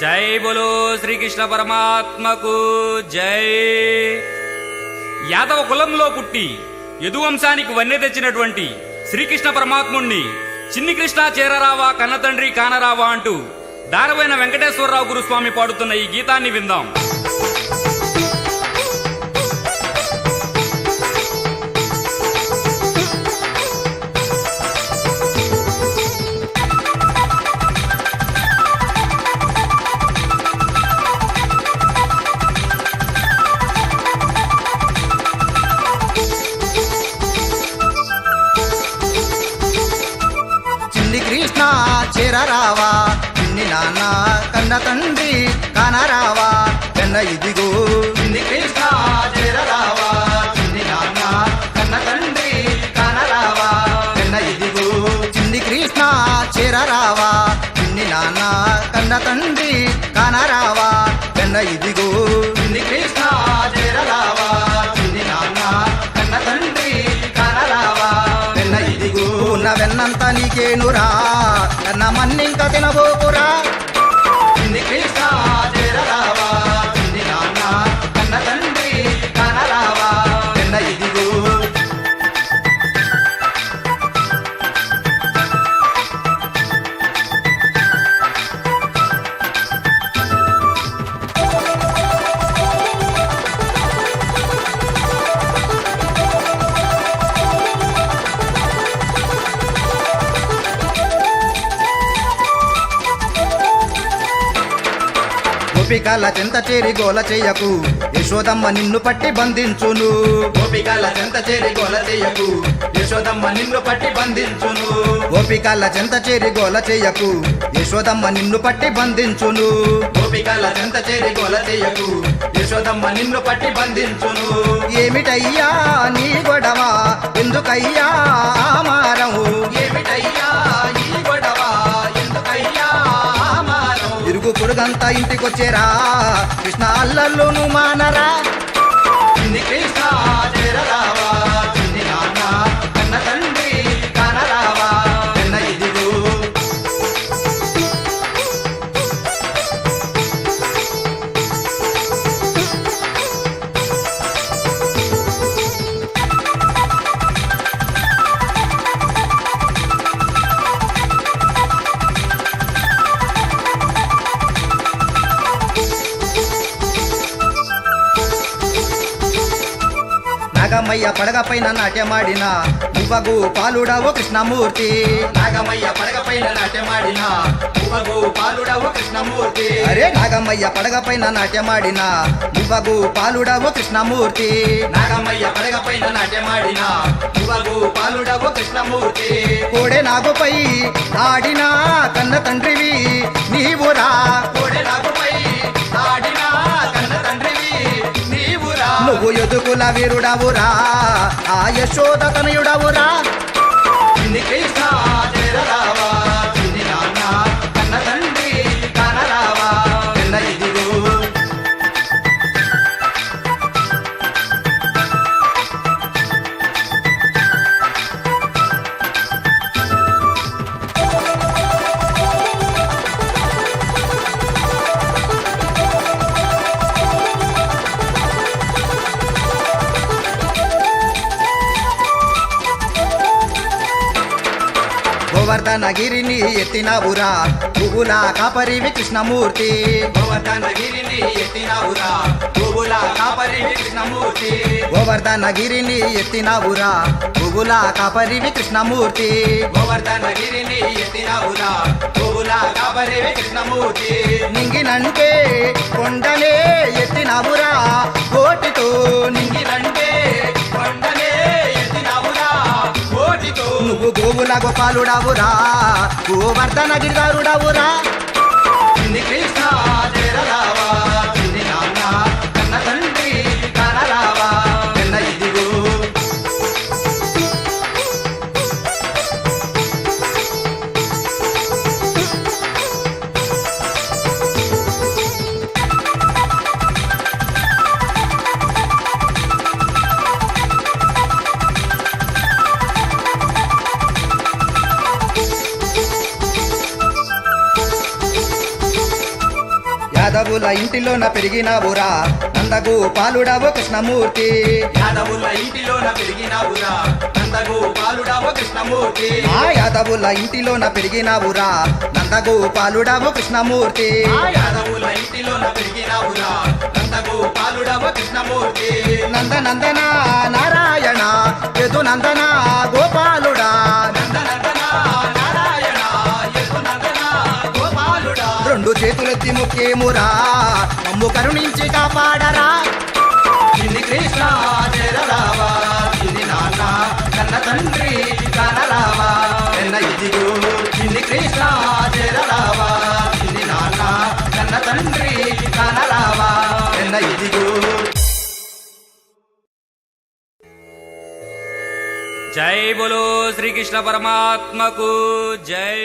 జై బోలో శ్రీకృష్ణ పరమాత్మకు జై. యాదవ కులంలో పుట్టి యదువంశానికి వన్నె తెచ్చినటువంటి శ్రీకృష్ణ పరమాత్ముణ్ణి చిన్ని కృష్ణ చేరరావా కన్నతండ్రి కానరావా అంటూ దారవైన వెంకటేశ్వరరావు గురుస్వామి పాడుతున్న ఈ గీతాన్ని విందాం. చేరరావా పిన్ని నాన్న కన్న తండ్రి కానరావా? కన్న ఇదిగో పిన్ని కృష్ణ చేరరావా? చిన్ని నాన్న కన్న తండ్రి కానరావా? కన్న ఇదిగో చిన్ని కృష్ణ చేరరావా? చిన్ని నాన్న కన్న తండ్రి కానరావా? ఉన్న నీకేనురా. కన్న మన్నింక తినబోకురా. గోపికల చెంత చేరి గోల చేయకు. యశోదమ్మ నిన్ను పట్టి బంధించును. గోపికల చెంత చేరి గోల చేయకు. యశోదమ్మ నిన్ను పట్టి బంధించును. గోపికల చెంత చేరి గోల చేయకు. యశోదమ్మ నిన్ను పట్టి బంధించును. గోపికల చెంత చేరి గోల చేయకు. యశోదమ్మ నిన్ను పట్టి బంధించును. ఏమిటయ్యా నీ గొడవ? ఎందుకయ్యా మారవు? ఏమిటయ్యా ఇరుగు ఇంటికొచ్చేరా. కృష్ణ అల్లల్లోను మానరా కృష్ణ చేరరావా కన్న తల్లి. నాగమయ్య పడగ పైన నాట్యమాడిన. నువ్వగు పాలుడవు కృష్ణమూర్తి. నాగమయ్య పడగ పైన నాట్యమాడిన. నువ్వగు పాలుడవు కృష్ణమూర్తి. అరే నాగమయ్య పడగ పైన నాట్యమాడిన. నువ్వగు పాలుడవు కృష్ణమూర్తి. నాగమయ్య పడగ పైన నాట్యమాడిన. నువ్వగు పాలుడవు కృష్ణమూర్తి. కోడే నాగుపై ఆడిన కన్న తండ్రివి నీవురా. కోడే నాగుపై నీవురా నువ్వు ఎదుగుల వీరుడవురా. ఆ యశోద తనయుడవురా. చిన్ని కృష్ణ గోవర్ధనగిరిని ఎత్తినవురా పువ్వుల కాపరివి కృష్ణమూర్తి. గోవర్ధనగిరిని ఎత్తినవురా పువ్వుల కాపరివి కృష్ణమూర్తి. గోవర్ధనగిరిని ఎత్తినవురా పువ్వుల కాపరివి కృష్ణమూర్తి. గోవర్ధనగిరిని ఎత్తినవురా పువ్వుల కాపరివి కృష్ణమూర్తి. నింగినంటే కొండనే నువ్వు గోపాలుడవురా. గోవర్ధన గిరిదారుడవురా కృష్ణ యాదవుల ఇంటిలోన పెరిగినావురా నందగోపాలుడవు కృష్ణమూర్తి. యాదవుల ఇంటిలోన పెరిగినావురా నందగోపాలుడవ కృష్ణమూర్తి. ఆ యాదవుల ఇంటిలోన పెరిగినావురా నందగోపాలుడవు కృష్ణమూర్తి. ఆ యాదవుల ఇంటిలోన పెరిగినావురా నందగోపాలుడవ కృష్ణమూర్తి. నందనందన నారాయణ. యదు నందన గోపాలుడా చేతులెత్తి ముఖ్యమురా మమ్ము కరుణించి కాపాడరా. చిన్ని కృష్ణ జరరావా చిన్ని నాన్న కన్న తండ్రి కనరావా ఎన్న ఇదిగో చిన్ని కృష్ణ జరరావా చిన్ని నాన్న కన్న తండ్రి కనరావా ఎన్న ఇదిగో. జై బోలో శ్రీకృష్ణ పరమాత్మకు జై.